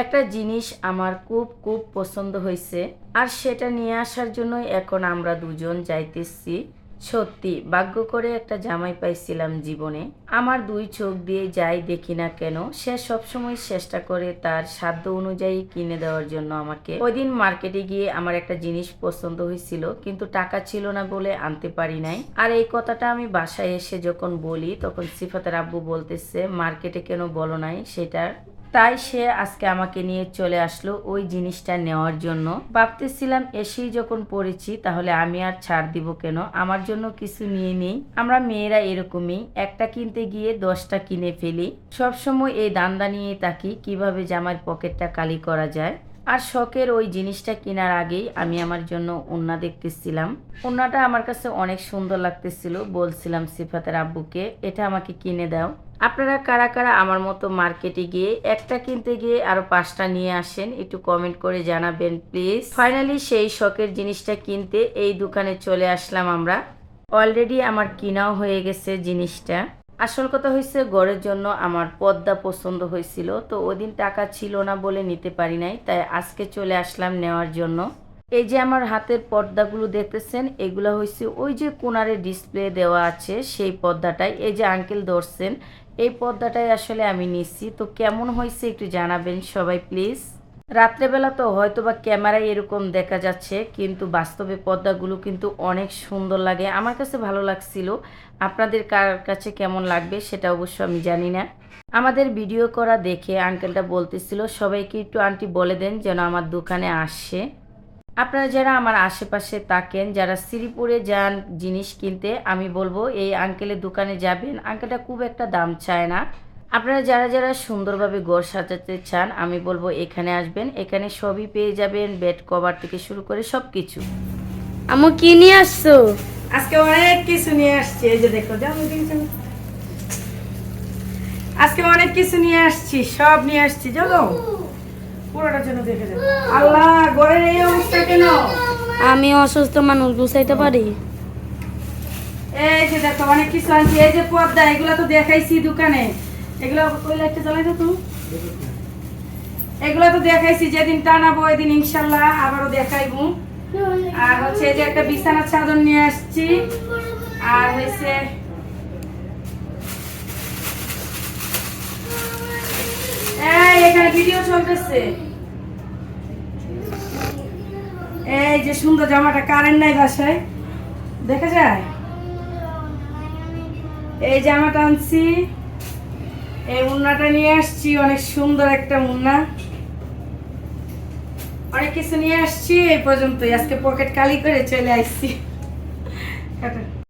একটা জিনিস আমার খুব খুব পছন্দ হয়েছে। আর সেটা নিয়ে আসার জন্যই এখন আমরা দুজন যাইতেছি। সত্যি, ভাগ্য করে একটা জামাই পাইছিলাম জীবনে। আমার দুই চোখ দিয়ে যাই দেখি না কেন, সে সবসময় চেষ্টা করে তার সাধ্য অনুযায়ী কিনে দেওয়ার জন্য আমাকে। ওই দিন মার্কেটে গিয়ে আমার একটা জিনিস পছন্দ হয়েছিল, কিন্তু টাকা ছিল না বলে আনতে পারি নাই। আর এই কথাটা আমি বাসায় এসে যখন বলি, তখন সিফাতের আব্বু বলতেছে, মার্কেটে কেন বলো নাই? সেটার তাই সে আজকে আমাকে নিয়ে চলে আসলো ওই জিনিসটা নেওয়ার জন্য। ভাবতেছিলাম, এসেই যখন পড়েছি, তাহলে আমি আর ছাড় দিব কেন? আমার জন্য কিছু নিয়ে নেই। আমরা মেয়েরা এরকমই, একটা কিনতে গিয়ে দশটা কিনে ফেলি। সবসময় এই দান্দা নিয়ে থাকি, কীভাবে জামার পকেটটা কালি করা যায়? আর শখের ওই জিনিসটা কেনার আগেই আমি আমার জন্য ওন্না দেখতেছিলাম। ওন্নাটা আমার কাছে অনেক সুন্দর লাগতেছিল, বলছিলাম সিফাতের আব্বুকে, এটা আমাকে কিনে দাও। আপনারা কারা কারা আমার মতো মার্কেটে গিয়ে একটা কিনতে গিয়ে আরও পাঁচটা নিয়ে আসেন, একটু কমেন্ট করে জানাবেন, প্লিজ। ফাইনালি সেই শখের জিনিসটা কিনতে এই দোকানে চলে আসলাম আমরা। অলরেডি আমার কিনাও হয়ে গেছে জিনিসটা। আসল কথা হয়েছে গড়ের জন্য আমার পদ্মা পছন্দ হয়েছিল, তো ওদিন টাকা ছিল না বলে নিতে পারি নাই, তাই আজকে চলে আসলাম নেওয়ার জন্য। এই যে আমার হাতের পর্দাগুলো দেখতেছেন, এগুলো হয়েছে ওই যে কোনারে ডিসপ্লে দেওয়া আছে, সেই পর্দাটাই এই যে আঙ্কেল ধরছেন, এই পর্দাটাই আসলে আমি নিচ্ছি তো কেমন হয়েছে একটু জানাবেন সবাই প্লিজ রাত্রেবেলা তো হয়তো বা ক্যামেরায় এরকম দেখা যাচ্ছে, কিন্তু বাস্তবে পর্দাগুলো কিন্তু অনেক সুন্দর লাগে। আমার কাছে ভালো লাগছিল। আপনাদের কার কাছে কেমন লাগবে সেটা অবশ্য আমি জানি না। আমাদের ভিডিও করা দেখে আঙ্কেলটা বলতেছিল, সবাইকে একটু আন্টি বলে দেন যেন আমার দোকানে আসে। আপনারা যারা আমার আশেপাশে থাকেন, যারা শ্রীপুরে যান জিনিস কিনতে, আমি বলব, এই আঙ্কেলের দোকানে যাবেন। আঙ্কেলটা খুব একটা দাম চায় না। আপনারা যারা যারা সুন্দরভাবে ঘর সাজাতে চান আমি বলব এখানে আসবেন। এখানে সবই পেয়ে যাবেন বেড কভার থেকে শুরু করে সব কিছু আমু কি নিয়ে আসছো? আজকে অনেক কিছু নিয়ে আসছি। এই যে দেখো আজকে অনেক কিছু নিয়ে আসছি সব নিয়ে আসছি চলো পুরোটার জন্য দেখে যাও। আল্লাহ ঘরের এই অবস্থা কেন? আমি অসুস্থ মানুষ গুছাইতে পারি? এই যে দেখো অনেক কিছু আনছি। এই যে পর্দা এগুলো তো দেখাইছি দোকানে। এগুলো তো। এগুলো তো দেখাইছি, যেদিন টানাবো ওই ইনশাল্লাহ আবারও দেখাইবো। আর হচ্ছে যে একটা বিছানার চাদর নিয়ে আসছি। আর হয়েছে এখানে ভিডিও চলতেছে। এই যে সুন্দর জামাটা কারেন্ট নাই বাসায়। দেখা যায়? এই জামাটা আনছি। এই মুন্নাটা নিয়ে আসছি, অনেক সুন্দর একটা মুন্না। অনেক কিছু নিয়ে আসছি, এই পর্যন্তই। আজকে পকেট কালি করে চলে আসছি।